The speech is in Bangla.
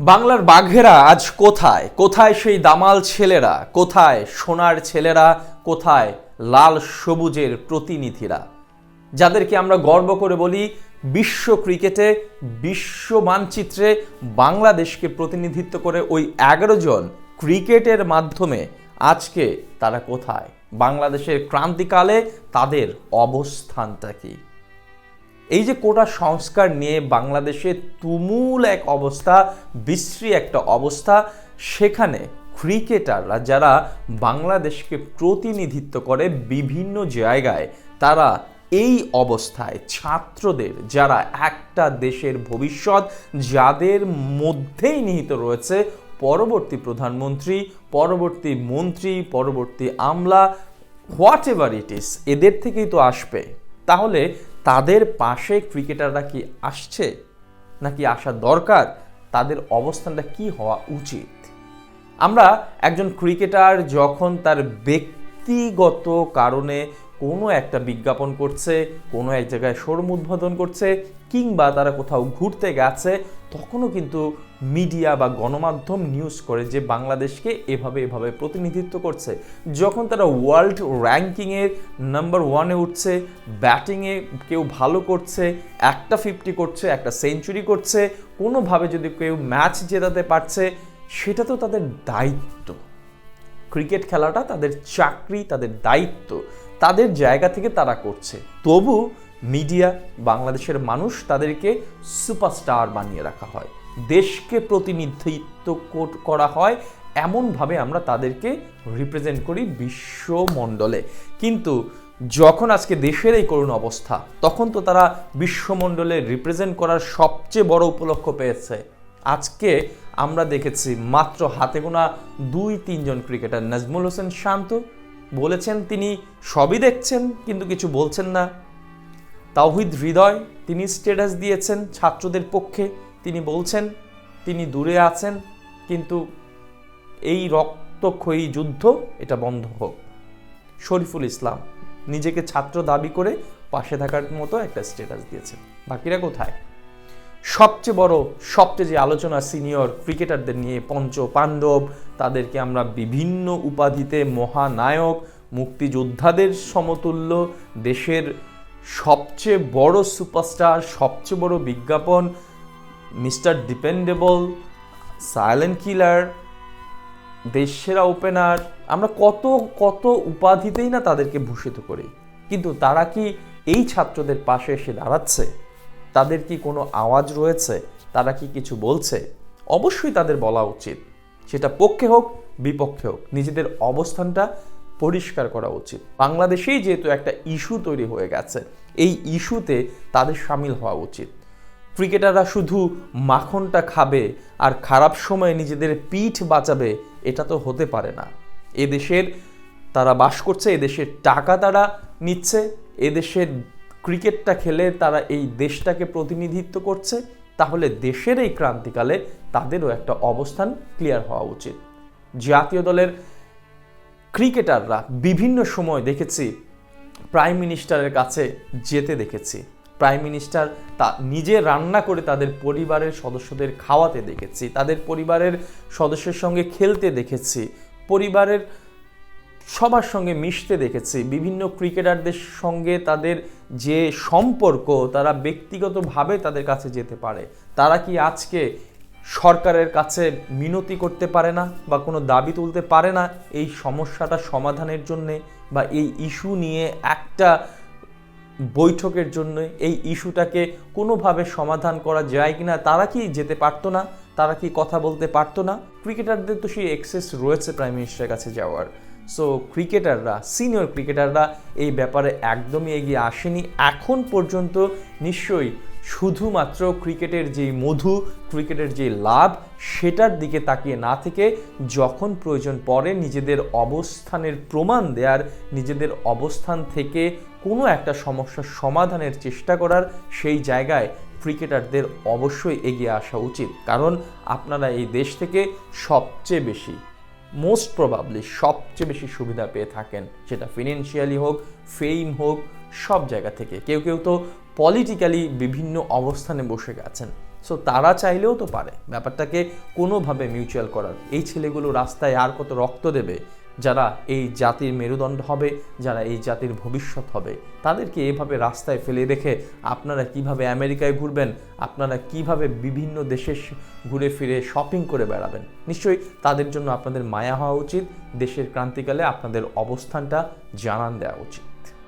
বাংলার বাঘেরা আজ কোথায়? কোথায় সেই দামাল ছেলেরা? কোথায় সোনার ছেলেরা? কোথায় লাল সবুজের প্রতিনিধিরা? যাদেরকে আমরা গর্ব করে বলি, বিশ্ব ক্রিকেটে, বিশ্ব মানচিত্রে বাংলাদেশকে প্রতিনিধিত্ব করে ওই এগারো জন ক্রিকেটের মাধ্যমে আজকে তারা কোথায়? বাংলাদেশের ক্রান্তিকালে তাদের অবস্থানটা কী? এই যে কোটা সংস্কার নিয়ে বাংলাদেশে তুমুল এক অবস্থা, বিশ্রী একটা অবস্থা, সেখানে ক্রিকেটাররা যারা বাংলাদেশকে প্রতিনিধিত্ব করে বিভিন্ন জায়গায়, তারা এই অবস্থায় ছাত্রদের, যারা একটা দেশের ভবিষ্যৎ, যাদের মধ্যেই নিহিত রয়েছে, পরবর্তী প্রধানমন্ত্রী, পরবর্তী মন্ত্রী, পরবর্তী আমলা, হোয়াট এভার ইট ইস এদের থেকেই তো আসবে। তাহলে তাদের পাশে ক্রিকেটাররা কি আসছে? নাকি আসা দরকার? তাদের অবস্থানটা কি হওয়া উচিত? আমরা একজন ক্রিকেটার যখন তার ব্যক্তিগত কারণে কোনো একটা বিজ্ঞাপন করছে, কোনো এক জায়গায় শোরুম উদ্বোধন করছে, কিংবা তারা কোথাও ঘুরতে গেছে, তখনও কিন্তু মিডিয়া বা গণমাধ্যম নিউজ করে যে বাংলাদেশকে এভাবে এভাবে প্রতিনিধিত্ব করছে। যখন তারা ওয়ার্ল্ড র্যাঙ্কিংয়ের নাম্বার ওয়ানে উঠছে ব্যাটিংয়ে কেউ ভালো করছে, একটা ফিফটি করছে, একটা সেঞ্চুরি করছে, কোনোভাবে যদি কেউ ম্যাচ জেতাতে পারছে, সেটা তো তাদের দায়িত্ব। ক্রিকেট খেলাটা তাদের চাকরি, তাদের দায়িত্ব। তাদের জায়গা থেকে তারা করছে। তবু মিডিয়া বাংলাদেশের মানুষ তাদেরকে সুপারস্টার বানিয়ে রাখা হয়। দেশকে প্রতিনিধিত্ব কর- হয়, এমনভাবে আমরা তাদেরকে রিপ্রেজেন্ট করি বিশ্বমণ্ডলে। কিন্তু যখন আজকে দেশের এই করুণ অবস্থা, তখন তো তারা বিশ্বমণ্ডলে রিপ্রেজেন্ট করার সবচেয়ে বড় উপলক্ষ পেয়েছে। আজকে আমরা দেখেছি মাত্র হাতে গোনা দুই তিনজন ক্রিকেটার নাজমুল হোসেন শান্ত বলেছেন, তিনি সবই দেখছেন, কিন্তু কিছু বলছেন না। তাওহিদ হৃদয়, তিনি স্ট্যাটাস দিয়েছেন ছাত্রদের পক্ষে। তিনি বলছেন, তিনি দূরে আছেন, কিন্তু এই রক্তক্ষয়ী যুদ্ধ, এটা বন্ধ হোক। শরীফুল ইসলাম নিজেকে ছাত্র দাবি করে পাশে থাকার মতো একটা স্ট্যাটাস দিয়েছেন। বাকিরা কোথায়? সবচেয়ে বড়, সবচেয়ে যে আলোচনা সিনিয়র ক্রিকেটারদের নিয়ে পঞ্চ পাণ্ডব, তাদেরকে আমরা বিভিন্ন উপাধিতে মহানায়ক, মুক্তিযোদ্ধাদের সমতুল্য, দেশের সবচেয়ে বড় সুপারস্টার সবচেয়ে বড় বিজ্ঞাপন, মিস্টার ডিপেন্ডেবল সাইলেন্ট কিলার দেশ সেরা ওপেনার আমরা কত কত উপাধিতেই না তাদেরকে ভূষিত করি। কিন্তু তারা কি এই ছাত্রদের পাশে এসে দাঁড়াচ্ছে? তাদের কি কোনো আওয়াজ রয়েছে? তারা কি কিছু বলছে? অবশ্যই তাদের বলা উচিত। সেটা পক্ষে হোক, বিপক্ষে হোক, নিজেদের অবস্থানটা পরিষ্কার করা উচিত। বাংলাদেশেই যেহেতু একটা ইস্যু তৈরি হয়ে গেছে, এই ইস্যুতে তাদের সামিল হওয়া উচিত। ক্রিকেটাররা শুধু মাখনটা খাবে আর খারাপ সময়ে নিজেদের পিঠ বাঁচাবে, এটা তো হতে পারে না। এদেশের তারা বাস করছে, এদেশের টাকা তারা নিচ্ছে, এদেশের ক্রিকেটটা খেলে তারা এই দেশটাকে প্রতিনিধিত্ব করছে, তাহলে দেশের এই ক্রান্তিকালে তাদেরও একটা অবস্থান ক্লিয়ার হওয়া উচিত। জাতীয় দলের ক্রিকেটাররা বিভিন্ন সময় দেখেছি, প্রাইম মিনিস্টারের কাছে যেতে দেখেছি। প্রাইম মিনিস্টার তা নিজে রান্না করে তাদের পরিবারের সদস্যদের খাওয়াতে দেখেছি, তাদের পরিবারের সদস্যের সঙ্গে খেলতে দেখেছি, পরিবারের সবার সঙ্গে মিশতে দেখেছি। বিভিন্ন ক্রিকেটারদের সঙ্গে তাদের যে সম্পর্ক, তারা ব্যক্তিগতভাবে তাদের কাছে যেতে পারে। তারা কি আজকে সরকারের কাছে মিনতি করতে পারে না বা কোনো দাবি তুলতে পারে না এই সমস্যাটা সমাধানের জন্যে বা এই ইস্যু নিয়ে একটা বৈঠকের জন্য? এই ইস্যুটাকে কোনোভাবে সমাধান করা যায় কিনা? তারা কি যেতে পারতো না? তারা কি কথা বলতে পারতো না? ক্রিকেটারদের তো সেই এক্সেস রয়েছে প্রাইম মিনিস্টারের কাছে যাওয়ার। সো ক্রিকেটাররা সিনিয়র ক্রিকেটাররা এই ব্যাপারে একদমই এগিয়ে আসেনি। এখন পর্যন্ত নিশ্চয়ই শুধুমাত্র ক্রিকেটের যেই মধু, ক্রিকেটের যে লাভ, সেটার দিকে তাকিয়ে না থেকে যখন প্রয়োজন পড়ে নিজেদের অবস্থানের প্রমাণ দেওয়ার নিজেদের অবস্থান থেকে কোনো একটা সমস্যার সমাধানের চেষ্টা করার সেই জায়গায় ক্রিকেটারদের অবশ্যই এগিয়ে আসা উচিত। কারণ আপনারা এই দেশ থেকে সবচেয়ে বেশি মোস্ট প্রবাবলি সবচেয়ে বেশি সুবিধা পেয়ে থাকেন, সেটা ফিনান্সিয়ালি হোক ফেম হোক, সব জায়গা থেকে। কেউ কেউ তো পলিটিক্যালি বিভিন্ন অবস্থানে বসে গেছেন। সো তারা চাইলেও তো পারে। ব্যাপারটাকে কোনোভাবে মিউচুয়াল করার। এই ছেলেগুলো রাস্তায় আর কত রক্ত দেবে? যারা এই জাতির মেরুদণ্ড হবে, যারা এই জাতির ভবিষ্যৎ হবে, তাদেরকে এভাবে রাস্তায় ফেলে রেখে আপনারা কীভাবে আমেরিকায় ঘুরবেন, আপনারা কীভাবে বিভিন্ন দেশে ঘুরে ফিরে শপিং করে বেড়াবেন, নিশ্চয়ই তাদের জন্য আপনাদের মায়া হওয়া উচিত, দেশের ক্রান্তিকালে আপনাদের অবস্থানটা জানান দেওয়া উচিত।